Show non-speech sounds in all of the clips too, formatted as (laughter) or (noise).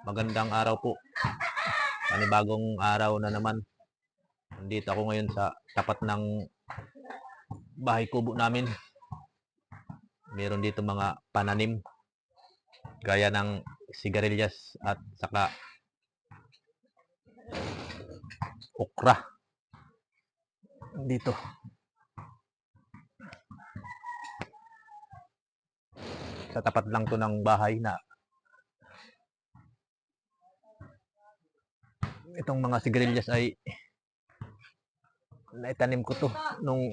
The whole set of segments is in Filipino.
Magandang araw po. Panibagong araw na naman. Nandito ako ngayon sa tapat ng bahay kubo namin. Meron dito mga pananim. Gaya ng sigarilyas at saka okra. Dito. Sa tapat lang to ng bahay na itong mga sigarilyas ay naitanim ko to nung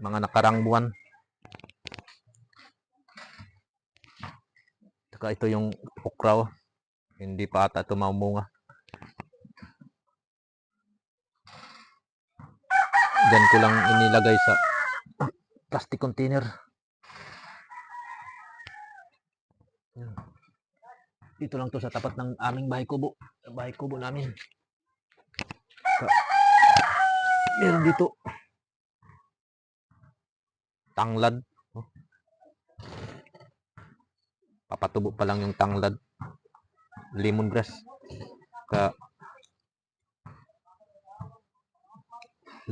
mga nakarang buwan. Saka ito yung okra. oh. Hindi pa ata ito mamunga. Diyan ko lang inilagay sa plastic container. Yan. Dito lang to sa tapat ng aming bahay kubo. Bahay kubo namin. Sa, meron dito. Tanglad. Oh. Papatubo pa lang yung tanglad. Lemongrass. Ka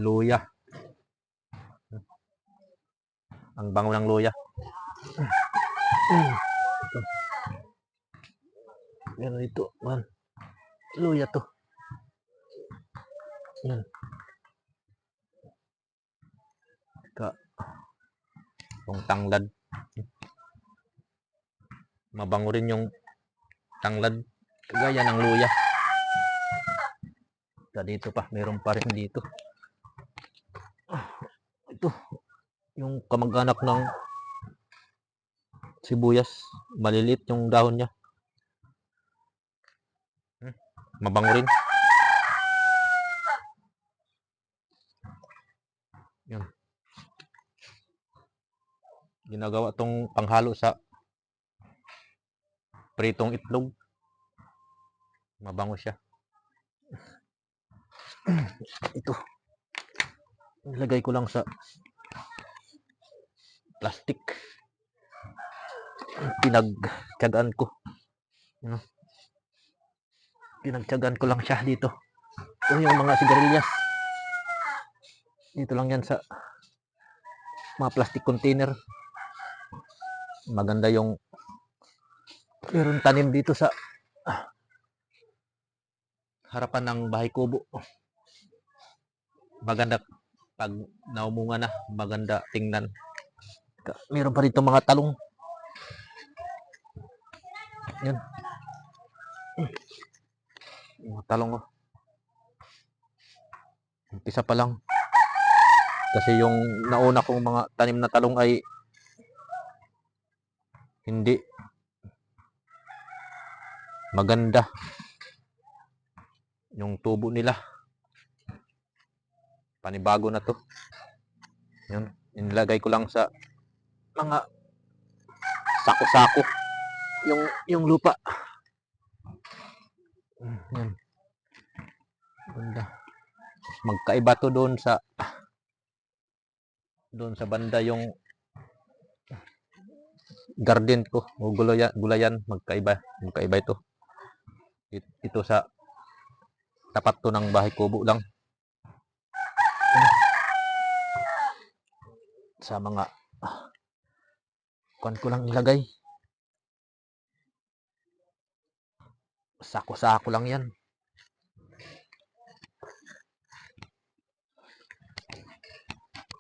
luya. Ang bango ng luya. (clears throat) Meron dito. Man. Luya to. Yan. Ka. Yung tanglad. Mabango rin yung tanglad. Kagaya ng luya. Ka dito pa. Meron pa rin dito. Ito. Yung kamag-anak ng sibuyas. Maliliit yung dahon niya. Mabango rin. Yun. Ginagawa tong panghalo sa pritong itlog. Mabango siya. (clears throat) Ito. Ilagay ko lang sa plastic. Pinagtyagaan ko. Ano? Pinagtyagaan ko lang siya dito. Ito yung mga sigarilyas. Dito lang yan sa mga plastic container. Maganda yung meron tanim dito sa ah, harapan ng bahay kubo. Maganda pag naumunga na, maganda tingnan. Meron pa dito mga talong. Yan. Mga talong oh. Umpisa pa lang. Kasi yung nauna kong mga tanim na talong ay hindi maganda yung tubo nila. Panibago na to. Yun. Inilagay ko lang sa mga sako-sako. Yung, yung lupa. Yan. Ganda. Magkaiba to doon sa doon sa banda yung garden ko. O gulayan, gulayan. Magkaiba magkaiba ito. It- ito sa tapat to ng bahay kubo lang. Sa mga ah, kuan ko lang ilagay sako-sako lang yan.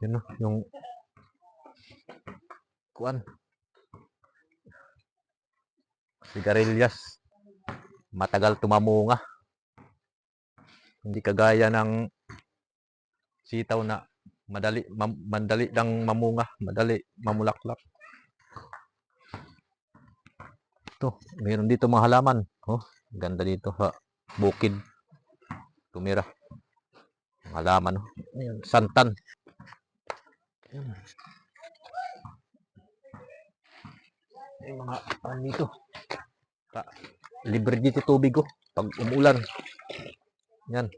Yun o, yung kuan sigarilyas. Matagal tumamunga. Hindi kagaya ng sitaw na madali mam- madali lang mamunga madali mamulaklak. To mayroon dito mga halaman oh ganda dito sa bukid. Tumira. Mga halaman oh. Ayan, santan. Ayan. May mga ano dito. Pa- libre dito tubig oh. Pag umulan. Yan.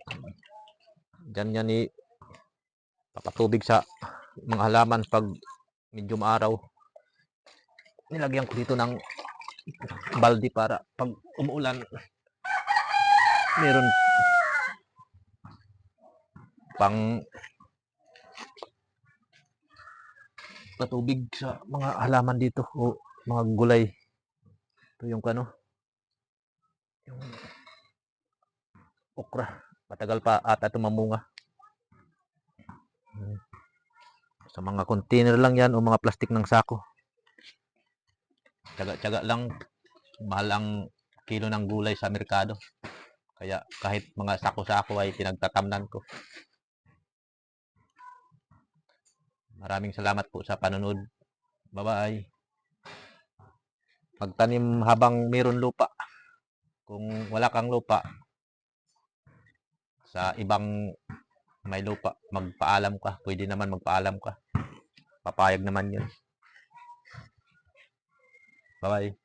Diyan yan ni papatubig sa mga halaman pag medyo maaraw. Nilagyan ko dito ng baldi para pag umuulan meron pang patubig sa mga halaman dito o mga gulay. Ito yung ano, yung okra. Matagal pa ata ito mamunga. Hmm. Sa mga container lang yan o mga plastic ng sako. Tsaga-tsaga lang. Mahal ang kilo ng gulay sa merkado. Kaya kahit mga sako-sako ay pinagtatamnan ko. Maraming salamat po sa panonood. Bye-bye. Magtanim habang mayroon lupa. Kung wala kang lupa, sa ibang may lupa, magpaalam ka. Pwede naman magpaalam ka. Papayag naman yun. Bye-bye.